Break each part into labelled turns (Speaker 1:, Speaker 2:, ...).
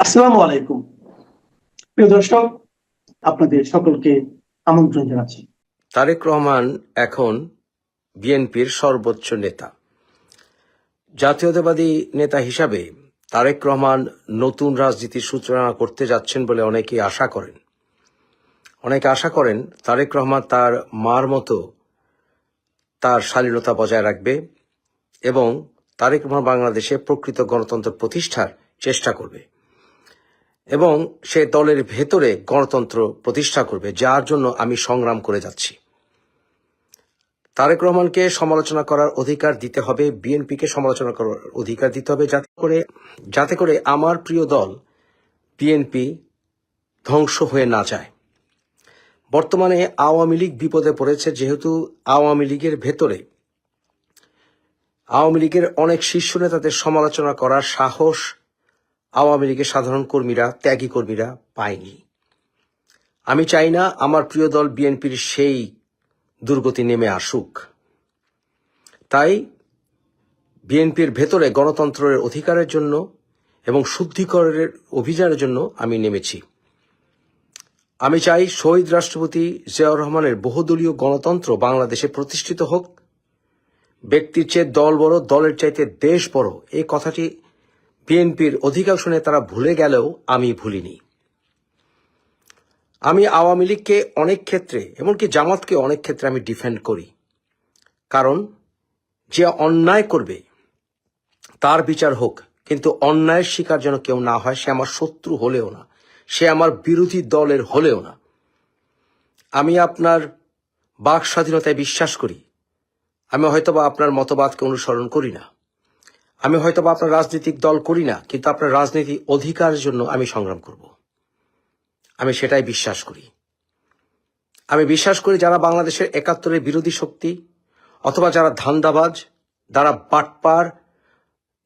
Speaker 1: আসসালামু আলাইকুম। প্রিয় দর্শক, আপনাদের সকলকে আমন্ত্রণ জানাচ্ছি।
Speaker 2: তারেক রহমান এখন বিএনপির সর্বোচ্চ নেতা। জাতীয়তাবাদী নেতা হিসাবে তারেক রহমান নতুন রাজনীতির সূচনা করতে যাচ্ছেন বলে অনেকে আশা করেন। অনেকে আশা করেন তারেক রহমান তার মার মতো তার শালীনতা বজায় রাখবে এবং তারেক রহমান বাংলাদেশে প্রকৃত গণতন্ত্র প্রতিষ্ঠার চেষ্টা করবে। এবং সে দলের ভেতরে গণতন্ত্র প্রতিষ্ঠা করবে, যার জন্য আমি সংগ্রাম করে যাচ্ছি। তারেক রহমানকে সমালোচনা করার অধিকার দিতে হবে, বিএনপিকে সমালোচনা করার অধিকার দিতে হবে, যাতে করে যাতে করে আমার প্রিয় দল বিএনপি ধ্বংস হয়ে না যায়। বর্তমানে আওয়ামী লীগ বিপদে পড়েছে, যেহেতু আওয়ামী লীগের ভেতরে, আওয়ামী লীগের অনেক শীর্ষ নেতাদের সমালোচনা করার সাহস আওয়ামী লীগের সাধারণ কর্মীরা, ত্যাগী কর্মীরা পায়নি। আমি চাই না আমার প্রিয় দল বিএনপির সেই দুর্গতি নেমে আসুক। তাই বিএনপির ভেতরে গণতন্ত্রের অধিকারের জন্য এবং শুদ্ধিকরণের অভিযানের জন্য আমি নেমেছি। আমি চাই শহীদ রাষ্ট্রপতি জিয়াউর রহমানের বহুদলীয় গণতন্ত্র বাংলাদেশে প্রতিষ্ঠিত হোক। ব্যক্তির চেয়ে দল বড়, দলের চাইতে দেশ বড়, এই কথাটি বিএনপির অধিকাংশ নেতারা ভুলে গেলেও আমি ভুলিনি। আমি আওয়ামী লীগকে অনেক ক্ষেত্রে, এমনকি জামাতকে অনেক ক্ষেত্রে আমি ডিফেন্ড করি। কারণ যে অন্যায় করবে, তার বিচার হোক, কিন্তু অন্যায়ের শিকার যেন কেউ না হয়, সে আমার শত্রু হলেও না, সে আমার বিরোধী দলের হলেও না। আমি আপনার বাক স্বাধীনতায় বিশ্বাস করি। আমি হয়তোবা আপনার মতবাদকে অনুসরণ করি না। আমি হয়তো বা আপনার রাজনৈতিক দল করি না, কিন্তু আপনার রাজনীতি অধিকারের জন্য আমি সংগ্রাম করব। আমি সেটাই বিশ্বাস করি। আমি বিশ্বাস করি যারা বাংলাদেশের একাত্তরের বিরোধী শক্তি, অথবা যারা ধান্দাবাজ, যারা বাটপার,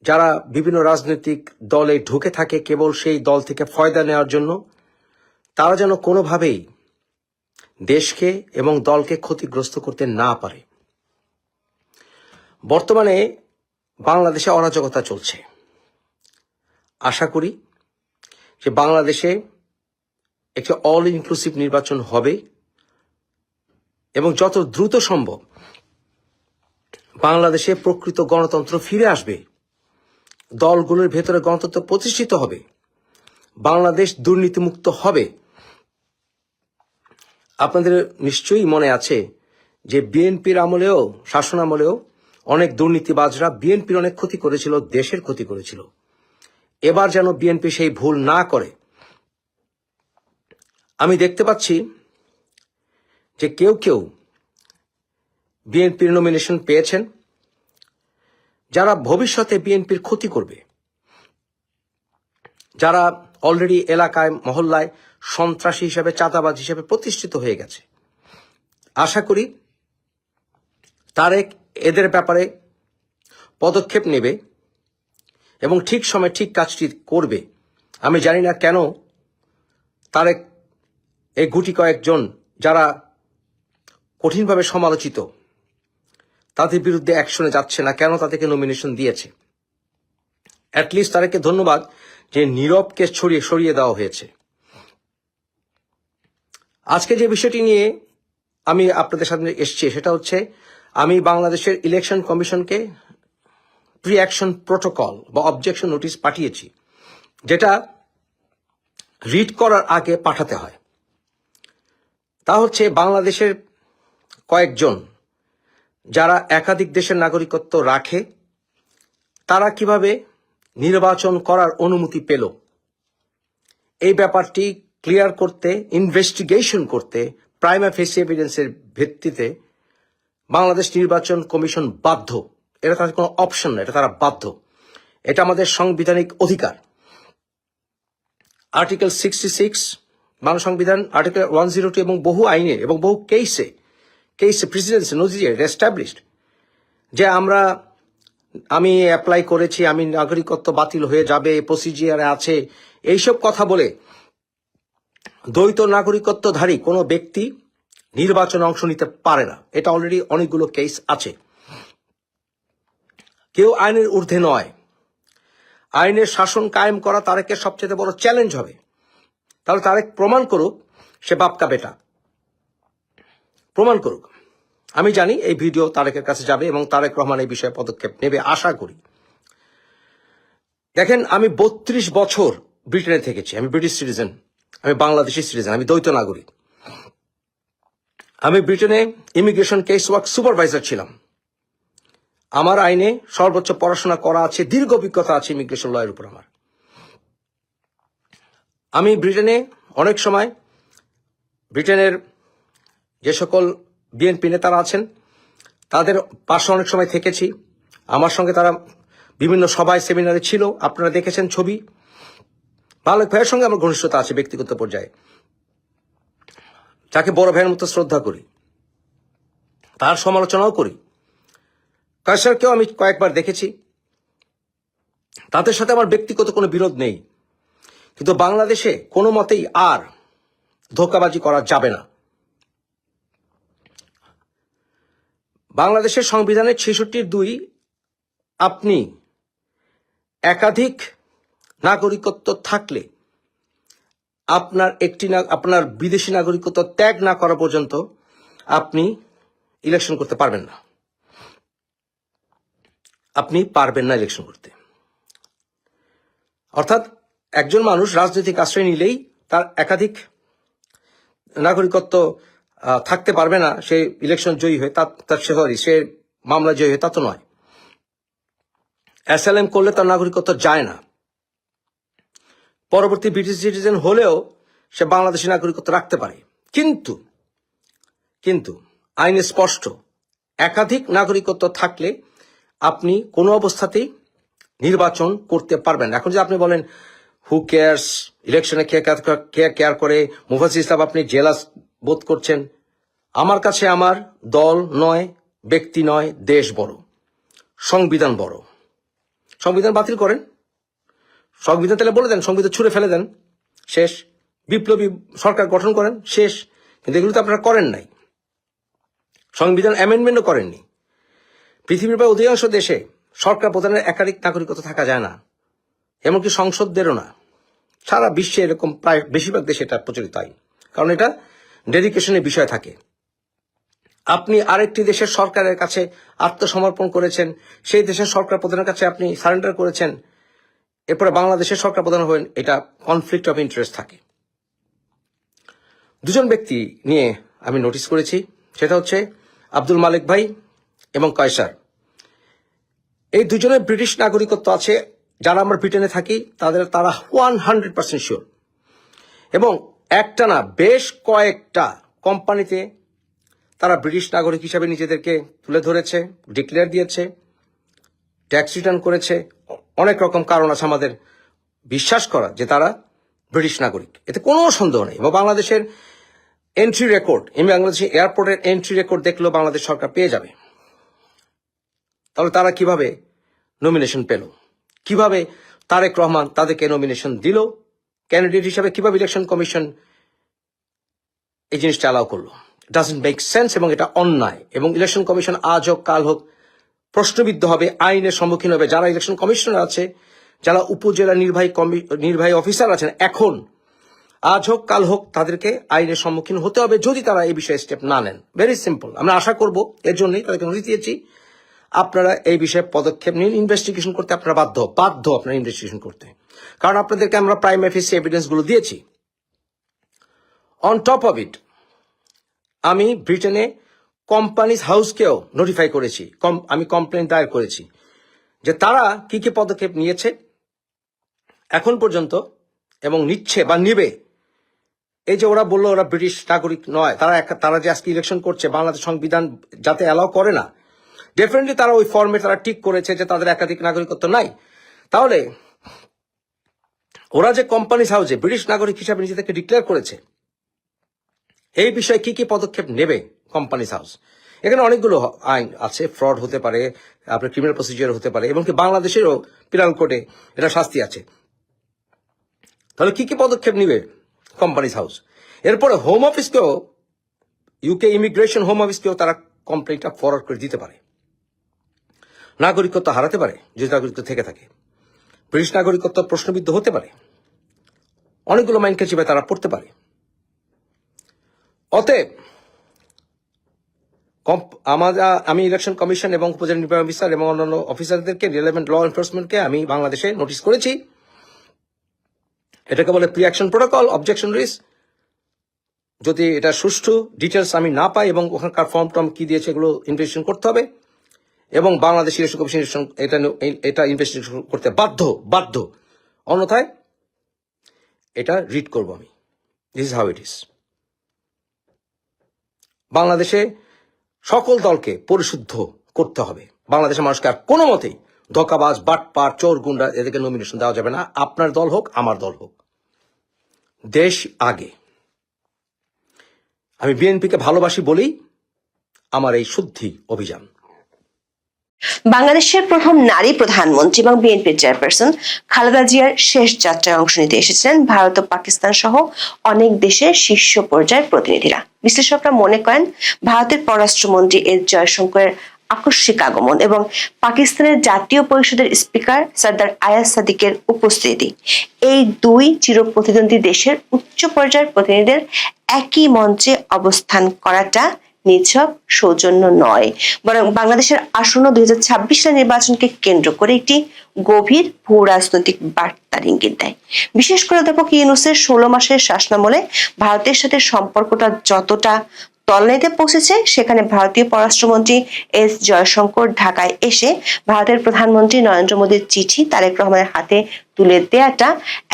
Speaker 2: যারা বিভিন্ন রাজনৈতিক দলে ঢুকে থাকে কেবল সেই দল থেকে ফয়দা নেওয়ার জন্য, তারা যেন কোনোভাবেই দেশকে এবং দলকে ক্ষতিগ্রস্ত করতে না পারে। বর্তমানে বাংলাদেশে অরাজকতা চলছে। আশা করি যে বাংলাদেশে একটি অল ইনক্লুসিভ নির্বাচন হবে এবং যত দ্রুত সম্ভব বাংলাদেশে প্রকৃত গণতন্ত্র ফিরে আসবে, দলগুলোর ভেতরে গণতন্ত্র প্রতিষ্ঠিত হবে, বাংলাদেশ দুর্নীতিমুক্ত হবে। আপনাদের নিশ্চয়ই মনে আছে যে বিএনপির আমলেও, শাসন আমলেও অনেক দুর্নীতিবাজরা বিএনপির অনেক ক্ষতি করেছিল, দেশের ক্ষতি করেছিল। এবার যেন বিএনপি সেই ভুল না করে। আমি দেখতে পাচ্ছি যে কেউ কেউ বিএনপির নমিনেশন পেয়েছেন, যারা ভবিষ্যতে বিএনপির ক্ষতি করবে। যারা অলরেডি এলাকায়, মহল্লায় সন্ত্রাসী হিসাবে, চাঁদাবাজ হিসাবে প্রতিষ্ঠিত হয়ে গেছে। আশা করি তারেক এদের ব্যাপারে পদক্ষেপ নেবে এবং ঠিক সময় ঠিক কাজটি করবে। আমি জানি না কেন তারেক এই গুটি কয়েকজন যারা কঠিনভাবে সমালোচিত, তাদের বিরুদ্ধে অ্যাকশনে যাচ্ছে না। কেন তাদেরকে নমিনেশন দিয়েছে? অ্যাটলিস্ট তাদেরকে ধন্যবাদ যে নীরবকে ছড়িয়ে সরিয়ে দেওয়া হয়েছে। আজকে যে বিষয়টি নিয়ে আমি আপনাদের সামনে এসছি, সেটা হচ্ছে আমি বাংলাদেশের ইলেকশন কমিশনকে প্রি অ্যাকশন প্রোটোকল বা অবজেকশন নোটিশ পাঠিয়েছি, যেটা রিড করার আগে পাঠাতে হয়। তা হচ্ছে বাংলাদেশের কয়েকজন যারা একাধিক দেশের নাগরিকত্ব রাখে, তারা কীভাবে নির্বাচন করার অনুমতি পেল? এই ব্যাপারটি ক্লিয়ার করতে ইনভেস্টিগেশন করতে প্রাইমা ফেসি এভিডেন্সের ভিত্তিতে বাংলাদেশ নির্বাচন কমিশন বাধ্য। এটা তাদের কোনো অপশন না, এটা তারা বাধ্য। এটা আমাদের সাংবিধানিক অধিকার। আর্টিকেল সিক্সটি সিক্স বাংলা সংবিধান আর্টিকেল ওয়ান জিরো টু এবং বহু আইনে এবং বহু কেসে কেসে প্রেসিডেন্সি নজিয়ে এস্টাবলিশড যে আমরা, আমি অ্যাপ্লাই করেছি, আমি নাগরিকত্ব বাতিল হয়ে যাবে প্রসিজিয়ারে আছে, এইসব কথা বলে দ্বৈত নাগরিকত্বধারী কোনো ব্যক্তি নির্বাচনে অংশ নিতে পারে না। এটা অলরেডি অনেকগুলো কেস আছে। কেউ আইনের ঊর্ধ্বে নয়। আইনের শাসন কায়েম করা তারেকের সবচেয়ে বড় চ্যালেঞ্জ হবে। তাহলে তারেক প্রমাণ করুক, সে বাপকা বেটা। প্রমাণ করুক। আমি জানি এই ভিডিও তারেকের কাছে যাবে এবং তারেক রহমান এই বিষয়ে পদক্ষেপ নেবে, আশা করি। দেখেন, আমি বত্রিশ বছর ব্রিটেনে থেকেছি। আমি ব্রিটিশ সিটিজেন আমি বাংলাদেশি সিটিজেন আমি দ্বৈত নাগরিক। আমি ব্রিটেনে ইমিগ্রেশন কেস ওয়ার্ক সুপারভাইজার ছিলাম। আমার আইনে সর্বোচ্চ পড়াশোনা করা আছে, দীর্ঘ অভিজ্ঞতা আছে ইমিগ্রেশন লয়ের উপর আমার। আমি ব্রিটেনে অনেক সময় ব্রিটেনের যে সকল বিএনপি নেতারা আছেন, তাদের পাশে অনেক সময় থেকেছি। আমার সঙ্গে তারা বিভিন্ন সভায়, সেমিনারে ছিল। আপনারা দেখেছেন ছবি। মালিক ভাইয়ের সঙ্গে আমার ঘনিষ্ঠতা আছে ব্যক্তিগত পর্যায়ে। যাকে বড় ভাইয়ের মতো শ্রদ্ধা করি। তার সমালোচনাও করি। কায়সারকেও আমি কয়েকবার দেখেছি। তাদের সাথে আমার ব্যক্তিগত কোনো বিরোধ নেই। কিন্তু বাংলাদেশে কোনো মতেই আর ধোকাবাজি করা যাবে না। বাংলাদেশের সংবিধানের ছেষট্টির দুই আপনি একাধিক নাগরিকত্ব থাকলে আপনার একটি না আপনার বিদেশি নাগরিকত্ব ত্যাগ না করা পর্যন্ত আপনি ইলেকশন করতে পারবেন না। আপনি পারবেন না ইলেকশন করতে। অর্থাৎ একজন মানুষ রাজনৈতিক আশ্রয় নিলেই তার একাধিক নাগরিকত্ব থাকতে পারবে না, সে ইলেকশন জয়ী হয়ে তার সে সরি সে মামলা জয়ী হয়ে তা তো নয়। অ্যাসাইলেম করলে তার নাগরিকত্ব যায় না। পরবর্তী ব্রিটিশ সিটিজেন হলেও সে বাংলাদেশি নাগরিকত্ব রাখতে পারে। কিন্তু কিন্তু আইনে স্পষ্ট। একাধিক নাগরিকত্ব থাকলে আপনি কোনো অবস্থাতেই নির্বাচন করতে পারবেন এখন যে আপনি বলেন হু কেয়ার্স ইলেকশনে কে কেয়ার- কেয়ার করে? মুফাসির ইসলাম আপনি জেলাস বোধ করছেন? আমার কাছে আমার দল নয়, ব্যক্তি নয়, দেশ বড়। সংবিধান বড়। সংবিধান বাতিল করেন। সংবিধান তাহলে বলে দেন, সংবিধান ছুঁড়ে ফেলে দেন। শেষ। বিপ্লবী সরকার গঠন করেন, শেষ। কিন্তু এগুলো তো আপনারা করেন নাই। সংবিধান অ্যামেন্ডমেন্টও করেননি। পৃথিবীর প্রায় অধিকাংশ দেশে সরকার প্রধানের একাধিক নাগরিকত্ব থাকা যায় না। এমনকি সংসদদেরও না। সারা বিশ্বে এরকম প্রায় বেশিরভাগ দেশে এটা প্রচলিত আইন কারণ এটা ডেডিকেশনের বিষয় থাকে। আপনি আরেকটি দেশের সরকারের কাছে আত্মসমর্পণ করেছেন, সেই দেশের সরকার প্রধানের কাছে আপনি সারেন্ডার করেছেন এরপরে বাংলাদেশের সরকার প্রধান হবেন এটা কনফ্লিক্ট অফ ইন্টারেস্ট থাকে। দুজন ব্যক্তি নিয়ে আমি নোটিস করেছি, সেটা হচ্ছে আব্দুল মালিক ভাই এবং কয়সার। এই দুজনের ব্রিটিশ নাগরিকত্ব আছে, যারা আমরা ব্রিটেনে থাকি, তাদের, তারা ওয়ান হান্ড্রেড পার্সেন্ট শিওর এবং একটা না বেশ কয়েকটা কোম্পানিতে তারা ব্রিটিশ নাগরিক হিসাবে নিজেদেরকে তুলে ধরেছে ডিক্লেয়ার দিয়েছে ট্যাক্স রিটার্ন করেছে অনেক রকম কারণ আছে আমাদের বিশ্বাস করা যে তারা ব্রিটিশ নাগরিক। এতে কোনো সন্দেহ নেই। এবং বাংলাদেশের এন্ট্রি রেকর্ড এবং বাংলাদেশের এয়ারপোর্টের এন্ট্রি রেকর্ড দেখলেও বাংলাদেশ সরকার পেয়ে যাবে। তাহলে তারা কীভাবে নমিনেশন পেল? কীভাবে তারেক রহমান তাদেরকে নমিনেশন দিল? ক্যান্ডিডেট হিসাবে কীভাবে ইলেকশন কমিশন এই জিনিসটা অ্যালাউ করল? ডাজন্ট মেক সেন্স এবং এটা অন্যায়। এবং ইলেকশন কমিশন আজ হোক, কাল হোক প্রশ্নবিদ্ধ হবে আইনের সম্মুখীন হবে। যারা ইলেকশন কমিশনার আছে, যারা উপজেলা নির্বাহী নির্বাহী অফিসার আছেন, এখন, আজ হোক, কাল হোক, তাদেরকে আইনের সম্মুখীন হতে হবে যদি তারা এই বিষয়ে স্টেপ না নেন। ভেরি সিম্পল আমরা আশা করব, এর জন্যই তাদেরকে নোটিশ দিয়েছি, আপনারা এই বিষয়ে পদক্ষেপ নিন ইনভেস্টিগেশন করতে আপনারা বাধ্য বাধ্য আপনারা ইনভেস্টিগেশন করতে। কারণ আপনাদেরকে আমরা প্রাইম এভিডেন্সগুলো দিয়েছি। অন টপ অফ ইট আমি ব্রিটেনে কোম্পানিজ হাউসকেও নোটিফাই করেছি। কম- আমি কমপ্লেন দায়ের করেছি। যে তারা কি কি পদক্ষেপ নিয়েছে এখন পর্যন্ত এবং নিচ্ছে বা নেবে। এই যে ওরা বলল ওরা ব্রিটিশ নাগরিক নয়, তারা তারা যে আজকে ইলেকশন করছে, বাংলাদেশ সংবিধান যাতে অ্যালাউ করে না। ডেফিনেটলি তারা ওই ফর্মে তারা ঠিক করেছে যে তাদের একাধিক নাগরিকত্ব নাই। তাহলে ওরা যে কোম্পানিজ হাউসে ব্রিটিশ নাগরিক হিসাবে নিজেদেরকে ডিক্লেয়ার করেছে, এই বিষয়ে কি কি পদক্ষেপ নেবে? কোম্পানিজ হাউস এখানে অনেকগুলো আইন আছে ফ্রড হতে পারে, আপনার ক্রিমিনাল প্রসিজিয়ার হতে পারে, এমনকি বাংলাদেশেরও পিনাল কোর্টে এটা শাস্তি আছে। তাহলে কি কি পদক্ষেপ নিবে কোম্পানিজ হাউস এরপরে হোম অফিসকেও ইউকে ইমিগ্রেশন হোম অফিসকেও তারা কমপ্লেনটা ফরওয়ার্ড করে দিতে পারে। নাগরিকত্ব হারাতে পারে, যদি নাগরিকত্ব থেকে থাকে। ব্রিটিশ নাগরিকত্ব প্রশ্নবিদ্ধ হতে পারে। অনেকগুলো মাইনকে চিপে তারা পড়তে পারে। অতএব আমার আমি ইলেকশন কমিশন এবং উপজেলা নির্বাহী অফিসার এবং অন্যান্য অফিসারদেরকে রিলেভেন্ট ল এনফোর্সমেন্টকে আমি বাংলাদেশে নোটিশ করেছি। এটাকে বলে প্রি অ্যাকশন প্রোটোকল অবজেকশন রিস যদি এটা সুষ্ঠু ডিটেলস আমি না পাই এবং ওখানকার ফর্ম টর্ম কি দিয়েছে এগুলো ইনভেস্টিগেশন করতে হবে এবং বাংলাদেশ ইলেকশন কমিশন এটা এটা ইনভেস্টিগেশন করতে বাধ্য বাধ্য। অন্যথায় এটা রিড করব আমি। This is how it is বাংলাদেশে সকল দলকে পরিশুদ্ধ করতে হবে। বাংলাদেশের মানুষকে আর কোনো মতেই ধোকাবাজ, বাটপার চোর গুন্ডা এদেরকে নমিনেশন দেওয়া যাবে না। আপনার দল হোক, আমার দল হোক। দেশ আগে। আমি বিএনপিকে ভালোবাসি বলেই আমার এই শুদ্ধি অভিযান।
Speaker 3: বাংলাদেশের প্রথম নারী প্রধানমন্ত্রী এবং বিএনপির চেয়ারপারসন খালেদা জিয়ার শেষ যাত্রায় অংশ নিতে এসেছিলেন। ভারত ও পাকিস্তান সহ অনেক দেশের শীর্ষ পর্যায়ের প্রতিনিধিরা। বিশ্লেষকরা মনে করেন, ভারতের পররাষ্ট্রমন্ত্রী এস জয়শঙ্করের আকস্মিক আগমন এবং পাকিস্তানের জাতীয় পরিষদের স্পিকার সর্দার আয়াজ সাদিকের উপস্থিতি, এই দুই চিরপ্রতিদ্বন্দ্বী দেশের উচ্চ পর্যায়ের প্রতিনিধিদের একই মঞ্চে অবস্থান করাটা নিছক, সৌজন্য নয়। বরং বাংলাদেশের আসন্ন দুই হাজার ছাব্বিশ সালের নির্বাচনকে কেন্দ্র করে একটি গভীর ভূ রাজনৈতিক বার্তার ইঙ্গিত দেয়। বিশেষ করে অধ্যাপক ইউনুসের ষোলো মাসের শাসনামলে ভারতের সাথে সম্পর্কটা যতটা তলনেতে পৌঁছেছে, সেখানে ভারতীয় পররাষ্ট্রমন্ত্রী এস জয়শঙ্কর ঢাকায় এসে ভারতের প্রধানমন্ত্রী নরেন্দ্র মোদীর চিঠি তারেক রহমানের হাতে তুলে দেয়াটা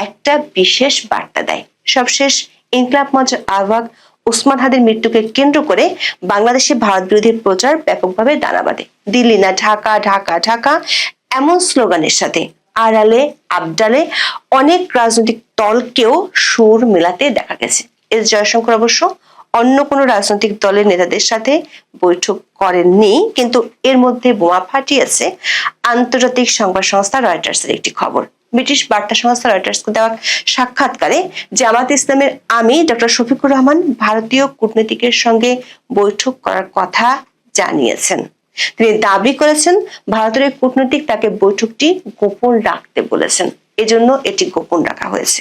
Speaker 3: একটা বিশেষ বার্তা দেয়। সবশেষ ইনকলাব মঞ্চের আহ্বায়ক ওসমান হাদির মৃত্যুকে কেন্দ্র করে বাংলাদেশে ভারত বিরোধী প্রচার ব্যাপকভাবে দানা বাঁধে। দিল্লি না, ঢাকা ঢাকা ঢাকা এমন স্লোগানের সাথে আড়ালে, আবডালে অনেক রাজনৈতিক দলকেও সুর মেলাতে দেখা গেছে। এস জয়শঙ্কর অবশ্য অন্য কোনো রাজনৈতিক দলের নেতাদের সাথে বৈঠক করেননি, কিন্তু এর মধ্যে বোমা ফাটিয়েছে আন্তর্জাতিক সংবাদ সংস্থা রয়টার্সের একটি খবর। ব্রিটিশ বার্তা সংস্থা রয়টার্সকে দেওয়া সাক্ষাৎকারে জামাত ইসলামের আমি ডক্টর শফিকুর রহমান ভারতীয় কূটনীতিকের সঙ্গে বৈঠক করার কথা জানিয়েছেন। তিনি দাবি করেছেন, ভারতের কূটনৈতিক তাকে বৈঠকটি গোপন রাখতে বলেছেন। এজন্য এটি গোপন রাখা হয়েছে।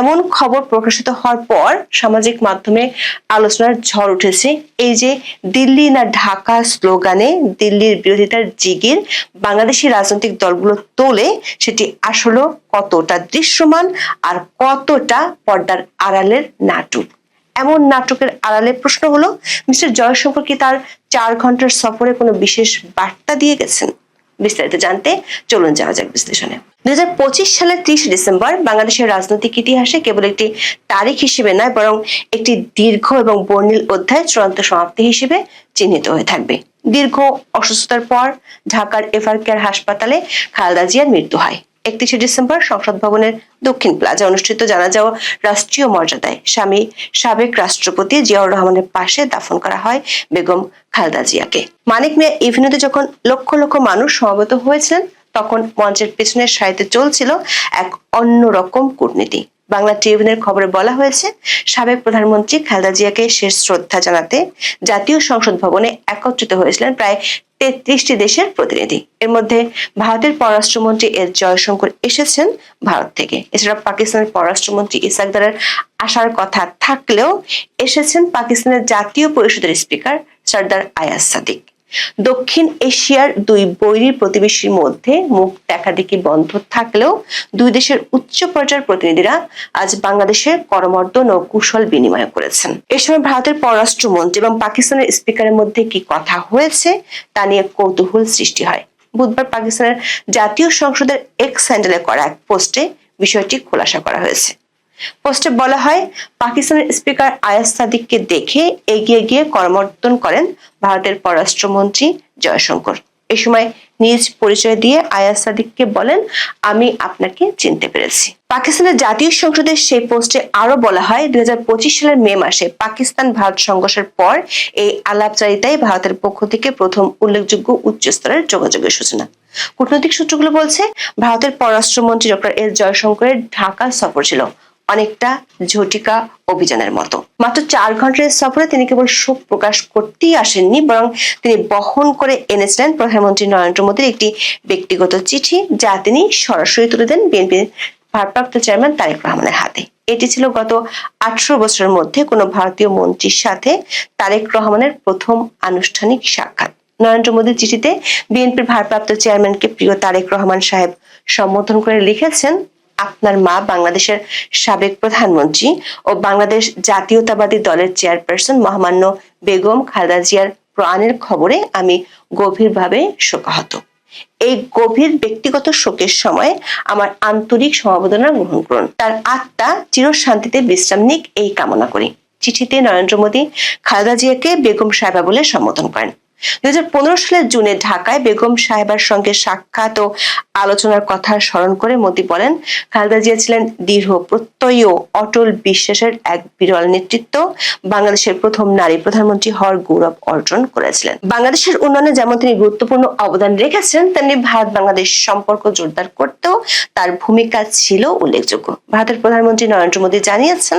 Speaker 3: এমন খবর প্রকাশিত হওয়ার পর সামাজিক মাধ্যমে আলোচনার ঝড় উঠেছে। এই যে দিল্লি না ঢাকা স্লোগানে দিল্লির বিরোধিতার জিগির বাংলাদেশি রাজনৈতিক দলগুলো তোলে, সেটি আসলে কতটা দৃশ্যমান আর কতটা পর্দার আড়ালের নাটক? এমন নাটকের আড়ালে প্রশ্ন হলো, মিস্টার জয়শঙ্কর কি তার চার ঘণ্টার সফরে কোনো বিশেষ বার্তা দিয়ে গেছেন? বিস্তারিত জানতে চলুন যাওয়া যাক বিশ্লেষণে। দু হাজার পঁচিশ সালের ত্রিশ ডিসেম্বর বাংলাদেশের রাজনৈতিক ইতিহাসে কেবল একটি তারিখ হিসেবে নয়, বরং একটি দীর্ঘ এবং বর্ণিল অধ্যায় চূড়ান্ত সমাপ্তি হিসেবে চিহ্নিত হয়ে থাকবে। দীর্ঘ অসুস্থতার পর ঢাকার এফআর কেয়ার হাসপাতালে খালেদা জিয়ার মৃত্যু হয়। একত্রিশে ডিসেম্বর সংসদ ভবনের দক্ষিণ প্লাজা অনুষ্ঠিত জানা যাওয়া রাষ্ট্রীয় মর্যাদায় স্বামী সাবেক রাষ্ট্রপতি জিয়াউর রহমানের পাশে দাফন করা হয় বেগম খালেদা জিয়াকে। মানিক মিয়া ইভিনিউতে যখন লক্ষ লক্ষ মানুষ সমবেত হয়েছিলেন, তখন মঞ্চের পেছনের সারিতে চলছিল এক অন্যরকম কূটনীতি। বাংলা ট্রিবিউনের খবরে বলা হয়েছে, সাবেক প্রধানমন্ত্রী খালেদা জিয়াকে শেষ শ্রদ্ধা জানাতে জাতীয় সংসদ ভবনে একত্রিত হয়েছিলেন প্রায় তেত্রিশটি দেশের প্রতিনিধি। এর মধ্যে ভারতের পররাষ্ট্রমন্ত্রী এস জয়শঙ্কর এসেছেন ভারত থেকে। এছাড়া পাকিস্তানের পররাষ্ট্রমন্ত্রী ইসাকদারের আসার কথা থাকলেও এসেছেন পাকিস্তানের জাতীয় পরিষদের স্পিকার সর্দার আয়াস সাদিক। দক্ষিণ এশিয়ার দুই বৈরী প্রতিবেশীর মধ্যে মুখ দেখাদেখি বন্ধ থাকলেও দুই দেশের উচ্চ পর্যায়ের প্রতিনিধিরা আজ বাংলাদেশের করমর্দন ও কুশল বিনিময় করেছেন। এ সময় ভারতের পররাষ্ট্রমন্ত্রী এবং পাকিস্তানের স্পিকারের মধ্যে কি কথা হয়েছে তা নিয়ে কৌতূহল সৃষ্টি হয়। বুধবার পাকিস্তানের জাতীয় সংসদের এক্স হ্যান্ডেলে করা এক পোস্টে বিষয়টি খোলাসা করা হয়েছে। পোস্টে বলা হয়, পাকিস্তানের স্পিকার আয়াজ সাদিককে দেখে এগিয়ে গিয়ে করমর্দন করেন ভারতের পররাষ্ট্রমন্ত্রী জয়শঙ্কর। এই সময় নিজ পরিচয় দিয়ে আয়াজ সাদিককে বলেন, আমি আপনাকে চিনতে পেরেছি। পাকিস্তানের জাতীয় সংসদের সেই পোস্টে আরও বলা হয়, দুই হাজার পঁচিশ সালের মে মাসে পাকিস্তান ভারত সংঘর্ষের পর এই আলাপচারিতাই ভারতের পক্ষ থেকে প্রথম উল্লেখযোগ্য উচ্চ স্তরের যোগাযোগের সূচনা। কূটনৈতিক সূত্রগুলো বলছে, ভারতের পররাষ্ট্রমন্ত্রী ডক্টর এস জয়শঙ্করের ঢাকা সফর ছিল। অনেকটা ঝটিকা অভিযানের মতো। মাত্র চার ঘণ্টার সফরে তিনি কেবল শোক প্রকাশ করতেই আসেননি, বরং তিনি বহন করে এনেছিলেন প্রধানমন্ত্রী নরেন্দ্র মোদীর একটি ব্যক্তিগত চিঠি, যা তিনি সরাসরি তুলে দেন বিএনপির ভারপ্রাপ্ত চেয়ারম্যান তারেক রহমানের হাতে। এটি ছিল গত আঠারো বছরের মধ্যে কোনো ভারতীয় মন্ত্রীর সাথে তারেক রহমানের প্রথম আনুষ্ঠানিক সাক্ষাৎ। নরেন্দ্র মোদীর চিঠিতে বিএনপির ভারপ্রাপ্ত চেয়ারম্যানকে প্রিয় তারেক রহমান সাহেব সম্বোধন করে লিখেছেন আপনার মা বাংলাদেশের সাবেক প্রধানমন্ত্রী ও বাংলাদেশ জাতীয়তাবাদী দলের চেয়ারপারসন মহামান্য বেগম খালেদা জিয়ার প্রাণের খবরে আমি গভীরভাবে শোকাহত। এই গভীর ব্যক্তিগত শোকের সময় আমার আন্তরিক সমবেদনা গ্রহণ করুন। তার আত্মা চিরশান্তিতে বিশ্রাম নিক এই কামনা করি। চিঠিতে নরেন্দ্র মোদী খালেদা জিয়াকে বেগম সাহেবা বলে সম্বোধন করেন। দুই সালের জুনে ঢাকায় বেগম সাহেবার সঙ্গে সাক্ষাৎ ও আলোচনার কথা স্মরণ করে মোদী বলেন, খালেদা জিয়া ছিলেন দৃঢ়, প্রত্যয়ী ও অটল বিশ্বাসের এক বিরল নেতৃত্ব। বাংলাদেশের প্রথম নারী প্রধানমন্ত্রী হওয়ার গৌরব অর্জন করেছিলেন। বাংলাদেশের উন্নয়নে যেমন তিনি গুরুত্বপূর্ণ অবদান রেখেছেন, তেমনি ভারত বাংলাদেশ সম্পর্ক জোরদার করতেও তার ভূমিকা ছিল উল্লেখযোগ্য। ভারতের প্রধানমন্ত্রী নরেন্দ্র মোদী জানিয়েছেন,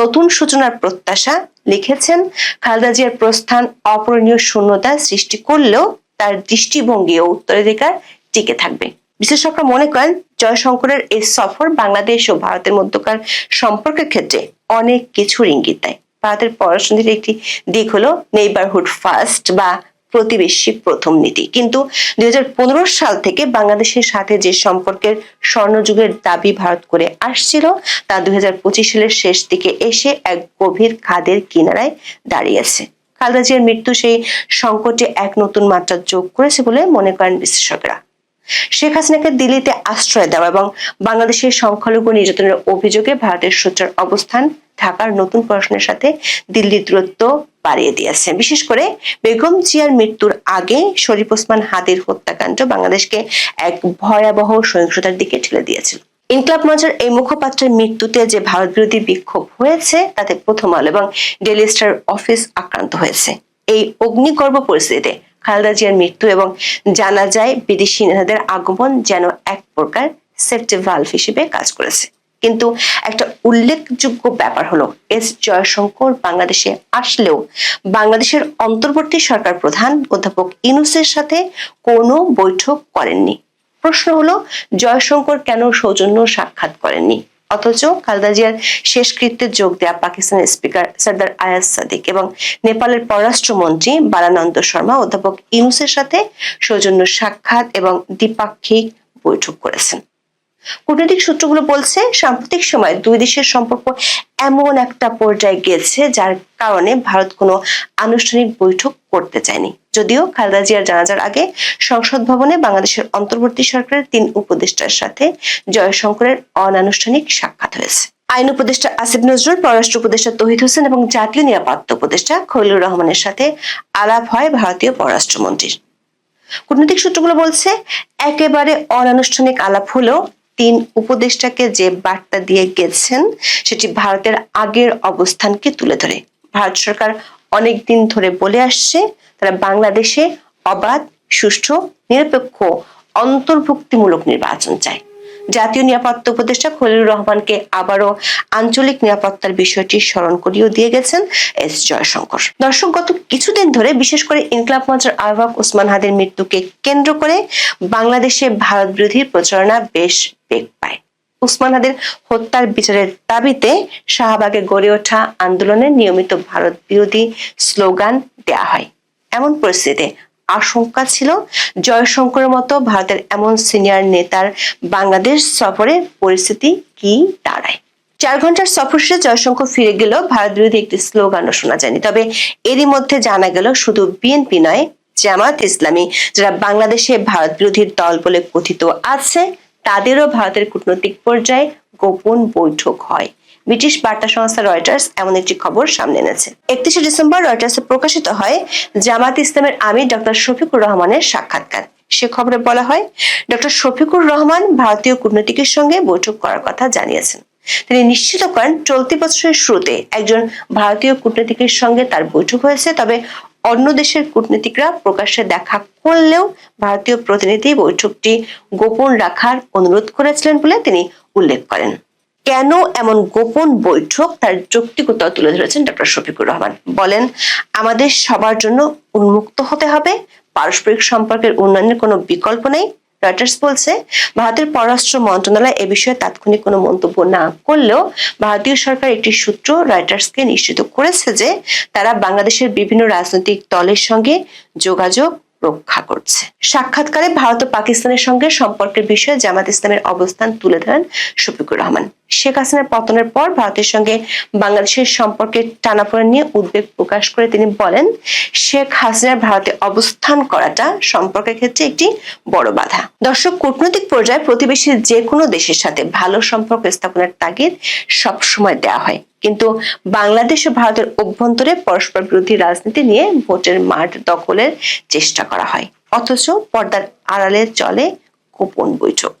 Speaker 3: নতুন সূচনার প্রত্যাশা লিখেছেন, খালেদা জিয়ার প্রস্থান অপূরণীয় শূন্যতা সৃষ্টি করলেও তার দৃষ্টিভঙ্গি ও উত্তরাধিকার টিকে থাকবে। বিশেষজ্ঞরা মনে করেন, জয়শঙ্করের এই সফর বাংলাদেশ ও ভারতের মধ্যকার সম্পর্কের ক্ষেত্রে অনেক কিছুর ইঙ্গিত দেয়। ভারতের পররাষ্ট্রনীতির একটি দিক হলো নেইবারহুড ফার্স্ট বা প্রতিবেশী প্রথম নীতি। কিন্তু দুই হাজার পনেরো সাল থেকে বাংলাদেশের সাথে যে সম্পর্কের স্বর্ণযুগের দাবি ভারত করে আসছিল, তা দু হাজার পঁচিশ সালের শেষ দিকে এসে এক গভীর খাদের কিনারায় দাঁড়িয়েছে খালেদা জিয়ার মৃত্যু সেই সংকটে এক নতুন মাত্রা যোগ করেছে বলে মনে করেন বিশ্লেষকরা। শেখ হাসিনাকে দিল্লিতে আশ্রয় দেওয়া এবং বাংলাদেশের সংখ্যালঘু নির্যাতনের অভিযোগে ভারতের সোচ্চার অবস্থান, ঢাকার নতুন প্রশ্নের সাথে দিল্লির দূরত্ব বাড়িয়ে দিয়েছে। বিশেষ করে বেগম জিয়ার মৃত্যুর আগে শরীফ ওসমান হাদির হত্যাকাণ্ড বাংলাদেশকে এক ভয়াবহ সহিংসতার দিকে ঠেলে দিয়েছিল। ইনকলাব মঞ্চের এই মুখপাত্রের মৃত্যুতে যে ভারত বিরোধী বিক্ষোভ হয়েছে, তাতে প্রথম আলো এবং ডেলি স্টার অফিস আক্রান্ত হয়েছে। এই অগ্নিগর্ভ পরিস্থিতিতে খালেদা জিয়ার মৃত্যু এবং জানা যায় বিদেশি নেতাদের আগমন যেন এক প্রকার সেফটি ভালভ হিসেবে কাজ করেছে। কিন্তু একটা উল্লেখযোগ্য ব্যাপার হলো, এস জয়শঙ্কর বাংলাদেশে আসলেও বাংলাদেশের অন্তর্বর্তী সরকার প্রধান অধ্যাপক ইনুসের সাথে কোনো বৈঠক করেননি। প্রশ্ন হলো, জয়শঙ্কর কেন সৌজন্য সাক্ষাৎ করেননি? অথচ খালেদা জিয়ার শেষকৃত্যে যোগ দেয়া পাকিস্তানের স্পিকার সর্দার আয়াজ সাদিক এবং নেপালের পররাষ্ট্রমন্ত্রী বালানন্দ শর্মা অধ্যাপক ইউনুসের সাথে সৌজন্য সাক্ষাৎ এবং দ্বিপাক্ষিক বৈঠক করেছেন। কূটনৈতিক সূত্রগুলো বলছে, সাম্প্রতিক সময় দুই দেশের সম্পর্ক এমন একটা পর্যায়ে গেছে যার কারণে ভারত কোনো আনুষ্ঠানিক বৈঠক করতে চায়নি। যদিও খালেদা জিয়ার জানাজার আগে সংসদ ভবনে বাংলাদেশের অন্তর্বর্তী সরকারের তিন উপদেষ্টার সাথে জয়শঙ্করের অনানুষ্ঠানিক সাক্ষাৎ হয়েছে। আইন উপদেষ্টা আসিফ নজরুল, পররাষ্ট্র উপদেষ্টা তহিদ হোসেন এবং জাতীয় নিরাপত্তা উপদেষ্টা খলিলুর রহমানের সাথে আলাপ হয় ভারতীয় পররাষ্ট্রমন্ত্রীর। কূটনৈতিক সূত্রগুলো বলছে, একেবারে অনানুষ্ঠানিক আলাপ হলেও তিন উপদেষ্টাকে যে বার্তা দিয়ে গেছেন, সেটি ভারতের আগের অবস্থানকে তুলে ধরে। ভারত সরকার অনেক দিন ধরে বলে আসছে, তারা বাংলাদেশে অবাধ, সুষ্ঠু, নিরপেক্ষ, অন্তর্ভুক্তিমূলক নির্বাচন চায়। জাতীয় নিরাপত্তা উপদেষ্টা খলিলুর রহমানকে আবারও আঞ্চলিক নিরাপত্তার বিষয়টি স্মরণ করিয়েও দিয়ে গেছেন এস জয়শঙ্কর। দর্শক, গত কিছুদিন ধরে বিশেষ করে ইনকলাব মঞ্চের আহ্বায়ক ওসমান হাদির মৃত্যুকে কেন্দ্র করে বাংলাদেশে ভারত বিরোধী প্রচারণা বেশ বেগ পায়। উসমান হাদির হত্যার বিচারের দাবিতে শাহবাগে গড়ে ওঠা আন্দোলনের নিয়মিত ভারত বিরোধী স্লোগান দেয়া হয়। এমন পরিস্থিতিতে আশঙ্কা ছিল জয়শঙ্করের মতো ভারতের এমন সিনিয়র নেতার বাংলাদেশ সফরে পরিস্থিতি কি দাঁড়ায়। চার ঘণ্টার সফর শেষে জয়শঙ্কর ফিরে গেল ভারত বিরোধী একটি স্লোগানও শোনা যায়নি। তবে এরই মধ্যে জানা গেল, শুধু বিএনপি নয় জামাত ইসলামী, যারা বাংলাদেশে ভারত বিরোধী দল বলে কথিত আছে তাদেরও ভারতের কূটনৈতিক পর্যায়ে গোপন বৈঠক হয়। ব্রিটিশ বার্তা সংস্থা রয়টার্স এমন একটি খবর সামনে এনেছে। একত্রিশে ডিসেম্বর রয়টার্সে প্রকাশিত হয় জামাত ইসলামের আমির ডক্টর শফিকুর রহমানের সাক্ষাৎকার। সে খবরে বলা হয়, ডক্টর শফিকুর রহমান ভারতীয় কূটনীতিকের সঙ্গে বৈঠক করার কথা জানিয়েছেন। তিনি নিশ্চিত করেন, চলতি বছরের শুরুতে একজন ভারতীয় কূটনীতিকের সঙ্গে তার বৈঠক হয়েছে, তবে অন্য দেশের কূটনীতিকরা প্রকাশ্যে দেখা করলেও ভারতীয় প্রতিনিধি বৈঠকটি গোপন রাখার অনুরোধ করেছিলেন বলে তিনি উল্লেখ করেন। কেন এমন গোপন বৈঠক? তার যৌক্তিকতা তুলে ধরেছেন ডক্টর শফিকুর রহমান। বলেন, আমাদের সবার জন্য উন্মুক্ত হতে হবে। পারস্পরিক সম্পর্কের উন্নয়নের কোনো বিকল্প নেই। রয়টার্স বলছে, ভারতের পররাষ্ট্র মন্ত্রণালয় এ বিষয়ে তাৎক্ষণিক কোনো মন্তব্য না করলেও ভারতীয় সরকার একটি সূত্র রয়টার্সকে নিশ্চিত করেছে যে তারা বাংলাদেশের বিভিন্ন রাজনৈতিক দলের সঙ্গে যোগাযোগ রক্ষা করছে। সাক্ষাৎকারে ভারত ও পাকিস্তানের সঙ্গে সম্পর্কের বিষয়ে জামাত ইসলামের অবস্থান তুলে ধরেন শফিকুর রহমান। শেখ হাসিনার পতনের পর ভারতের সঙ্গে বাংলাদেশের সম্পর্কের টানাপোড়েন নিয়ে উদ্বেগ প্রকাশ করে তিনি বলেন, শেখ হাসিনার ভারতে অবস্থান করাটা সম্পর্কের ক্ষেত্রে একটি বড় বাধা। দর্শক, কূটনৈতিক পর্যায়ে প্রতিবেশী যে কোনো দেশের সাথে ভালো সম্পর্ক স্থাপনের তাগিদ সবসময় দেওয়া হয়। কিন্তু বাংলাদেশ ও ভারতের অভ্যন্তরে পরস্পর বিরোধী রাজনীতি নিয়ে ভোটের মাঠ দখলের চেষ্টা করা হয়। অথচ পর্দার আড়ালে চলে গোপন বৈঠক।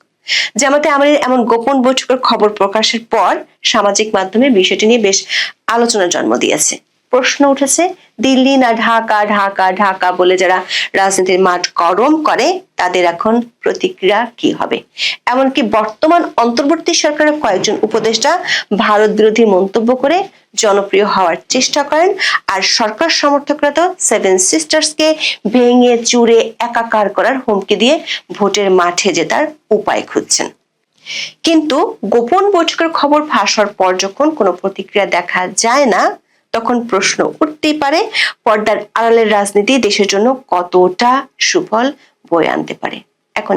Speaker 3: জামাতে আমাদের এমন গোপন বৈঠকের খবর প্রকাশের পর সামাজিক মাধ্যমে বিষয়টি নিয়ে বেশ আলোচনার জন্ম দিয়েছে। প্রশ্ন উঠেছে, দিল্লি না ঢাকা ঢাকা ঢাকা বলে যারা রাজনীতির মাঠ গরম করে, তাদের এখন প্রতিক্রিয়া কি হবে? এমনকি বর্তমান অন্তর্বর্তী সরকারের কয়েকজন উপদেষ্টা ভারত বিরোধী মন্তব্য করে জনপ্রিয় হওয়ার চেষ্টা করেন, আর সরকার সমর্থকরা তো সেভেন সিস্টার্সকে ভেঙে, চুরে, একাকার করার হুমকি দিয়ে ভোটের মাঠে জেতার উপায় খুঁজছেন। কিন্তু গোপন বৈঠকের খবর ফাঁস হওয়ার পর যখন কোনো প্রতিক্রিয়া দেখা যায় না তখন প্রশ্ন উঠতেই পারে, পর্দার আড়ালের রাজনীতি দেশের জন্য কতটা সুফল বয়ে আনতে পারে। এখন